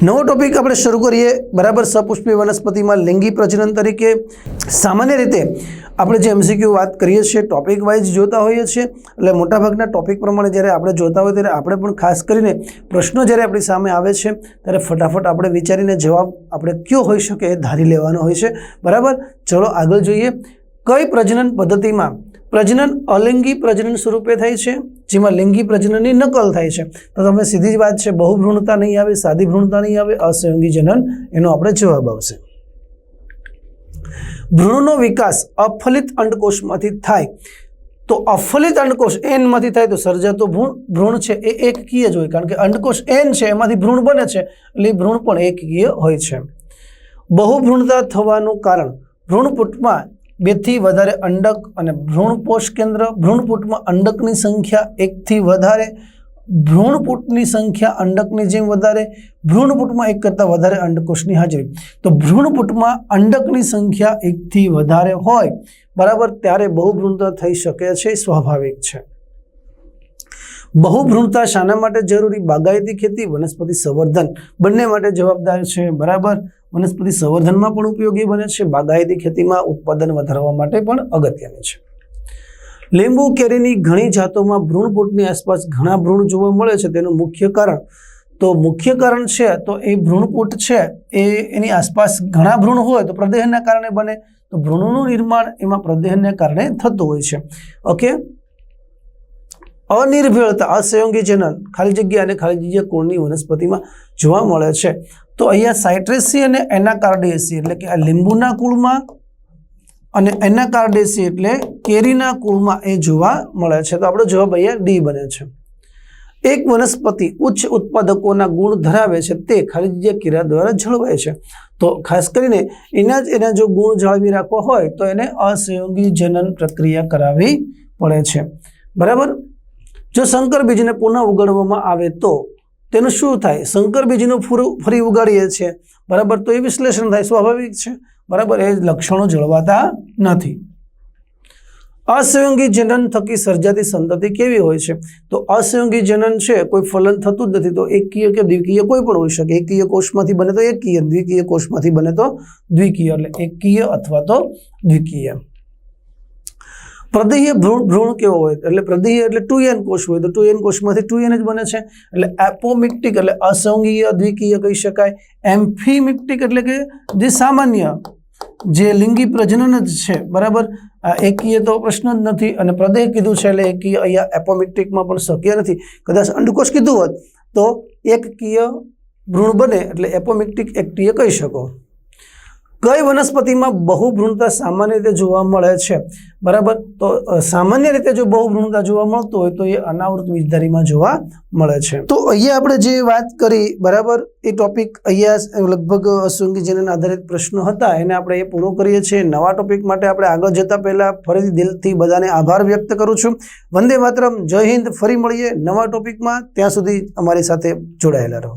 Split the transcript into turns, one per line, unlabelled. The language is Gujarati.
નવો ટોપિક આપણે શરૂ કરીએ. બરાબર, સપુષ્પી વનસ્પતિમાં લિંગી પ્રજનન તરીકે સામાન્ય રીતે આપણે જે એમસીક્યુ વાત કરીએ છીએ ટોપિક વાઇઝ જોતા હોઈએ છીએ. એટલે મોટાભાગના ટોપિક પ્રમાણે જ્યારે આપણે જોતા હોઈએ ત્યારે આપણે પણ ખાસ કરીને પ્રશ્નો જ્યારે આપણી સામે આવે છે, ત્યારે ફટાફટ આપણે વિચારીને જવાબ આપણે કયો હોઈ શકે એ ધારી લેવાનો હોય છે. બરાબર? ચલો આગળ જોઈએ. કઈ પ્રજનન પદ્ધતિમાં પ્રજનન અલિંગી પ્રજનન સ્વરૂપે થાય છે, જેમાં લિંગી પ્રજનનની નકલ થાય છે. તો તમે સીધી જ વાત છે બહુ ભ્રૂણતા નહીં આવે સાદી ભ્રૂણતા નહીં આવે અસંયોગી જનન, એનો આપણે જવાબ આવશે. ભ્રૂણનો વિકાસ અફલિત અંડકોષમાંથી થાય. તો અફલિત અંડકોષ એનમાંથી થાય, તો સર્જાતો ભ્રૂણ ભ્રૂણ છે એ એકકીય જ હોય, કારણ કે અંડકોષ એન છે, એમાંથી ભ્રૂણ બને છે, એટલે ભ્રૂણ પણ એકકીય હોય છે. બહુ ભ્રૂણતા થવાનું કારણ ભ્રૂણપુટમાં બેથી વધારે અંડક અને ભ્રૂણપોષ કેન્દ્ર, ભ્રૂણપુટમાં અંડકની સંખ્યા એકથી વધારે, ભ્રૂણપુટની સંખ્યા અંડકની જેમ વધારે, ભ્રૂણપુટમાં એક કરતાં વધારે અંડકોષની હાજરી. તો ભ્રૂણપુટમાં અંડકની સંખ્યા એકથી વધારે હોય, બરાબર ત્યારે બહુભ્રૂણતા થઈ શકે છે, સ્વાભાવિક છે. બહુભ્રૂણતા શાના માટે જરૂરી બાગાયતી ખેતી, વનસ્પતિ સંવર્ધન બંને માટે જવાબદાર છે, બરાબર? વનસ્પતિ સંવર્ધનમાં પણ ઉપયોગી બને છે. બાગાયતી ખેતીમાં ઉત્પાદન વધારવા માટે પણ અગત્યની છે. લીંબુ કેરીની ઘણી જાતોમાં ભ્રૂણપુટની આસપાસ ઘણા ભ્રૂણ જોવા મળે છે. તેનું મુખ્ય કારણ તો મુખ્ય કારણ છે તો એ ભ્રૂણપુટ છે, એ એની આસપાસ ઘણા ભ્રૂણ હોય તો પ્રદેહના કારણે બને. તો ભ્રૂણનું નિર્માણ એમાં પ્રદેહને કારણે થતું હોય છે. ઓકે? અનિર્ભેળતા, અસંયોગી જનન ખાલી જગ્યા અને ખાલી જગ્યા કુળની વનસ્પતિમાં જોવા મળે છે. તો અહીંયા સાઇટ્રેસી અને એનાકાર્ડેસી એટલે કે આ લીંબુના કુળમાં અને એનાકાર્ડેસી એટલે કેરીના કુળમાં એ જોવા મળે છે. તો આપણો જવાબ અહીંયા ડી બને છે. એક વનસ્પતિ ઉચ્ચ ઉત્પાદકોના ગુણ ધરાવે છે તે જગ્યા કીરા દ્વારા જળવાય છે. તો ખાસ કરીને એના જ એના જો ગુણ જાળવી રાખવા હોય તો એને અસહયોગી જનન પ્રક્રિયા કરાવવી પડે છે. બરાબર? જો શંકર બીજને પુનઃ ઉગાડવામાં આવે તો તેનું શું થાય? શંકર બીજનું ફરી ઉગાડીએ છીએ. બરાબર? તો એ વિશ્લેષણ થાય. સ્વાભાવિક છે. બરાબર? એ લક્ષણો જળવાતા નથી. અસંયોગી જનન થકી સર્જાતી સંતતિ કેવી હોય છે? તો અસંયોગી જનન છે, કોઈ ફલન થતું જ નથી. તો એકકીય કે દ્વિકીય કોઈ પણ હોઈ શકે. એકકીય કોષમાંથી બને તો એકકીય દ્વિકીય કોષમાંથી બને તો દ્વિકીય. એટલે એકકીય અથવા તો દ્વિકીય. પ્રદેહીય ભ્રૂણ ભ્રૂણ કેવો હોય? એટલે પ્રદેહીય એટલે ટુ એન કોષ હોય. તો ટુ એન કોષમાંથી ટુ એન જ બને છે. એટલે એપોમિક્ટિક એટલે અસંગીય, દ્વિકીય કહી શકાય. એમ્ફીમિક્ટિક એટલે કે જે સામાન્ય, જે લિંગી પ્રજનન જ છે. બરાબર? એકીય તો પ્રશ્ન જ નથી. અને પ્રદેહ કીધું છે એટલે એકીય અહીંયા એપોમિક્ટિકમાં પણ શક્ય નથી. કદાચ અંડકોષ કીધું હોત, તો એકકીય ભ્રૂણ બને એટલે એપોમિક્ટિક એકટીય કહી શકો. કઈ વનસ્પતિમાં બહુભ્રૂણતા સામાન્ય રીતે જોવા મળે છે? બરાબર? તો સામાન્ય રીતે જો બહુભ્રૂણતા જોવા મળતું હોય તો એ અનાવૃત બીજધારીમાં જોવા મળે છે. તો અહીંયા આપણે જે વાત કરી, બરાબર? એ ટોપિક અહીંયા લગભગ અસંગી જેના આધારિત પ્રશ્નો હતા. એને આપણે એ પૂરો કરીએ છીએ. નવા ટોપિક માટે આપણે આગળ જતા પહેલા ફરીથી દિલથી બધાને આભાર વ્યક્ત કરું છું. વંદે માતરમ. જય હિન્દ. ફરી મળીએ નવા ટોપિકમાં ત્યાં સુધી અમારી સાથે જોડાયેલા રહો.